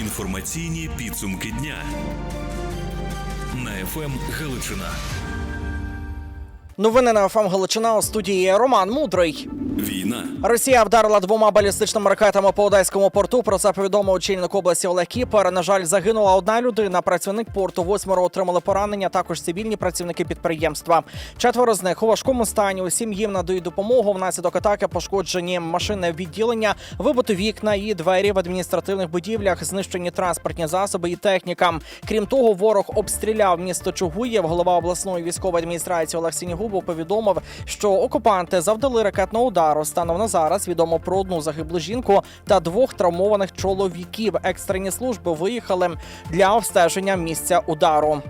Інформаційні підсумки дня на ФМ Галичина. Новини на ФМ Галичина у студії Роман Мудрий. Росія вдарила двома балістичними ракетами по одеському порту. Про це повідомив очільник області Олег Кіпер. На жаль, загинула одна людина. Працівник порту восьмеро отримали поранення. Також цивільні працівники підприємства. Четверо з них у важкому стані. Усім їм надають допомогу. Внаслідок атаки пошкоджені машинне відділення, вибито вікна і двері в адміністративних будівлях, знищені транспортні засоби і техніка. Крім того, ворог обстріляв місто Чугуєв. Голова обласної військової адміністрації Олег Сінігубов повідомив, що окупанти завдали ракетного удару. Станом на зараз відомо про одну загиблу жінку та двох травмованих чоловіків. Екстрені служби виїхали для обстеження місця удару.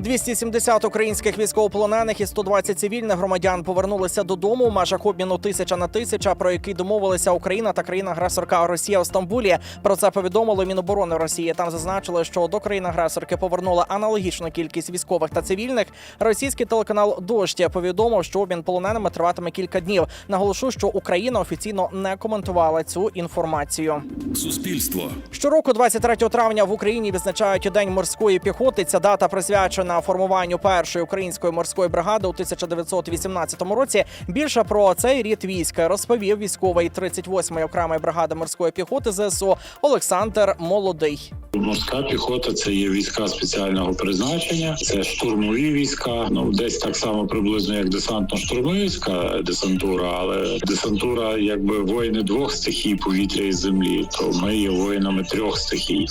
270 українських військовополонених і 120 цивільних громадян повернулися додому в межах обміну тисяча на тисяча, про який домовилися Україна та країна-агресорка Росія у Стамбулі. Про це повідомило Міноборони Росії. Там зазначили, що до країни-агресорки повернули аналогічну кількість військових та цивільних. Російський телеканал Дождь повідомив, що обмін полоненими триватиме кілька днів. Наголошу, що Україна офіційно не коментувала цю інформацію. Суспільство. Щороку, 23 травня, в Україні відзначають День морської піхоти. Ця дата присвячена формуванню першої української морської бригади у 1918 році. Більше про цей рід війська розповів військовий 38-ї окремої бригади морської піхоти ЗСУ Олександр Молодий. Морська піхота це є війська спеціального призначення, це штурмові війська. Ну десь так само приблизно як десантно-штурмовська десантура, але десантура, якби воїни двох стихій повітря і землі. То ми є воїнами трьох стихій: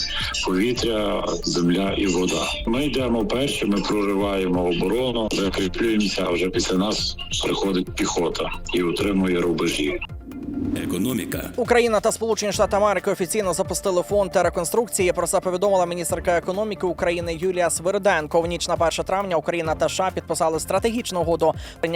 повітря, земля і вода. Ми йдемо перші, ми прориваємо оборону, закріплюємося. А вже після нас приходить піхота і утримує рубежі. Економіка. Україна та Сполучені Штати Америки офіційно запустили фонд реконструкції. Про це повідомила міністерка економіки України Юлія Свириденко. В ніч на 1 травня Україна та США підписали стратегічну угоду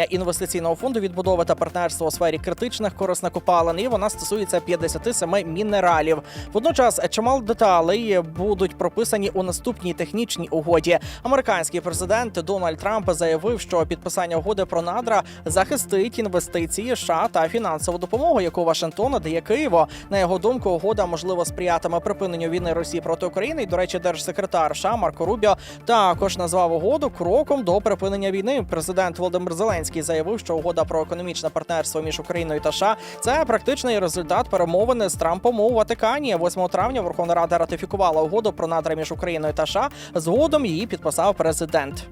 інвестиційного фонду відбудови та партнерства у сфері критичних корисних копалин. І вона стосується 57 мінералів. Водночас чимало деталей будуть прописані у наступній технічній угоді. Американський президент Дональд Трамп заявив, що підписання угоди про надра захистить інвестиції США та фінансову допомогу, яку Вашингтон надає Києву. На його думку, угода можливо сприятиме припиненню війни Росії проти України. І, до речі, держсекретар США Марко Рубіо також назвав угоду кроком до припинення війни. Президент Володимир Зеленський заявив, що угода про економічне партнерство між Україною та США – це практичний результат перемовини з Трампом у Ватикані. 8 травня Верховна Рада ратифікувала угоду про надра між Україною та США. Згодом її підписав президент.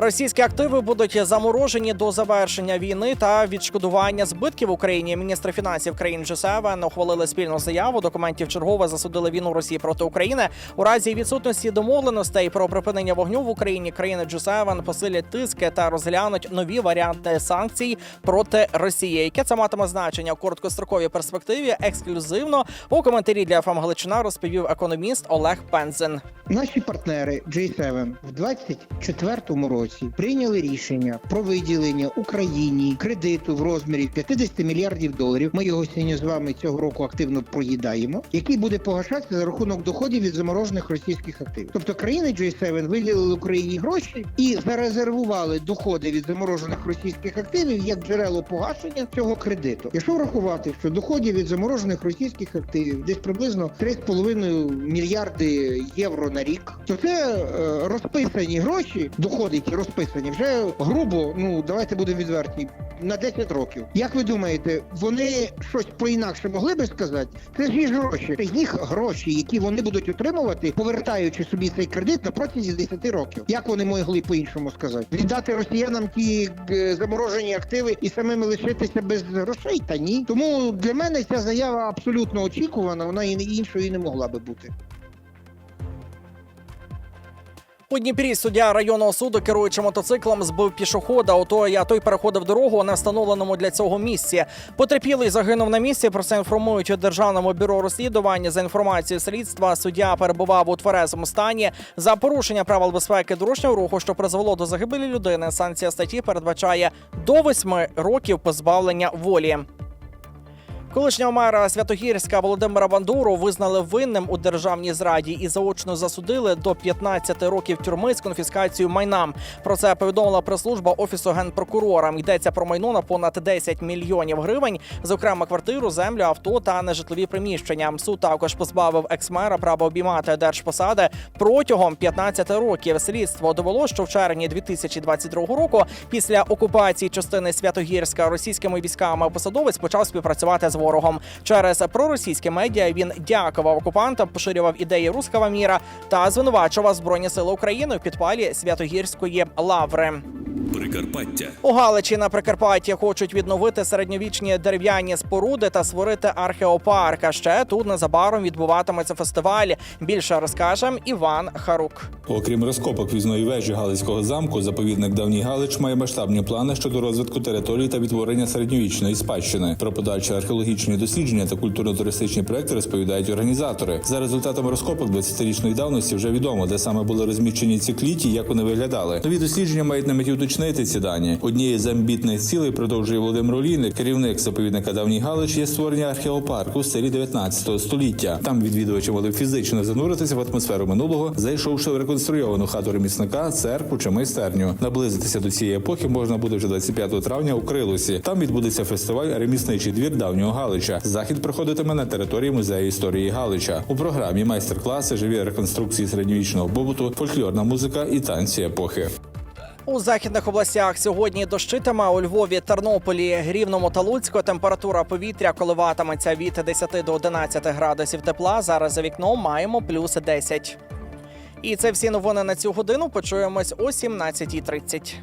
Російські активи будуть заморожені до завершення війни та відшкодування збитків Україні. Міністри фінансів країн G7 ухвалили спільну заяву. Документів чергове засудили війну Росії проти України. У разі відсутності домовленостей про припинення вогню в Україні країни G7 посилять тиски та розглянуть нові варіанти санкцій проти Росії. Яке це матиме значення у короткостроковій перспективі? Ексклюзивно у коментарі для ФАМ Галичина розповів економіст Олег Пензен. Наші партнери G7 в 24-му році прийняли рішення про виділення Україні кредиту в розмірі 50 мільярдів доларів. Ми його сьогодні з вами цього року активно проїдаємо, який буде погашатися за рахунок доходів від заморожених російських активів. Тобто країни G7 виділили Україні гроші і зарезервували доходи від заморожених російських активів як джерело погашення цього кредиту. Якщо врахувати, що доходів від заморожених російських активів десь приблизно 3,5 мільярди євро на рік, то це е, розписані гроші, доходи, які розписані, вже грубо, ну давайте будемо відверті, на 10 років. Як ви думаєте, вони щось по-інакше могли би сказати? Це ж їх гроші. З їх гроші, які вони будуть отримувати, повертаючи собі цей кредит на протязі 10 років. Як вони могли по-іншому сказати? Віддати росіянам ті е, заморожені активи і самими лишитися без грошей? Та ні. Тому для мене ця заява абсолютно очікувана. Вона і іншою і не могла би бути. У Дніпрі суддя районного суду, керуючи мотоциклом, збив пішохода. Ото а той переходив дорогу на встановленому для цього місці. Потерпілий загинув на місці. Про це інформують у державному бюро розслідування. За інформацією слідства, суддя перебував у тверезому стані за порушення правил безпеки дорожнього руху, що призвело до загибелі людини. Санкція статті передбачає до восьми років позбавлення волі. Колишнього мера Святогірська Володимира Бандуру визнали винним у державній зраді і заочно засудили до 15 років тюрми з конфіскацією майна. Про це повідомила прес-служба офісу генпрокурора. Йдеться про майно на понад 10 мільйонів гривень, зокрема квартиру, землю, авто та нежитлові приміщення. Суд також позбавив екс-мера права обіймати держпосади протягом 15 років. Слідство довело, що в червні 2022 року, після окупації частини Святогірська російськими військами, посадовець почав співпрацювати з ворогом. Через проросійські медіа він дякував окупантам, поширював ідеї руского міра та звинувачував збройні сили України в підпалі Святогірської лаври. Прикарпаття. У Галичі на Прикарпатті хочуть відновити середньовічні дерев'яні споруди та створити археопарк. А ще тут незабаром відбуватиметься фестиваль. Більше розкаже Іван Харук. Окрім розкопок візної вежі Галицького замку, заповідник Давній Галич має масштабні плани щодо розвитку території та відтворення середньовічної спадщини. Про подальші археологічні дослідження та культурно-туристичні проекти розповідають організатори. За результатами розкопок 20-річної давності вже відомо, де саме були розміщені ці кліті, як вони виглядали. Нові дослідження мають на меті уточнити ці дані. Однією з амбітних цілей продовжує Володимир Олійник, керівник заповідника Давній Галич, є створення археопарку в стилі 19 століття. Там відвідувачі могли фізично зануритися в атмосферу минулого, зайшовши в реконструйовану хату ремісника, церкву чи майстерню. Наблизитися до цієї епохи можна буде вже 25 травня у Крилусі. Там відбудеться фестиваль Ремісничий двір давнього Галича. Захід проходитиме на території музею історії Галича. У програмі майстер-класи, живі реконструкції середньовічного побуту, фольклорна музика і танці епохи. У західних областях сьогодні дощитиме у Львові, Тернополі, Рівному та Луцьку. Температура повітря коливатиметься від 10 до 11 градусів тепла. Зараз за вікном маємо плюс 10. І це всі новини на цю годину. Почуємось о 17.30.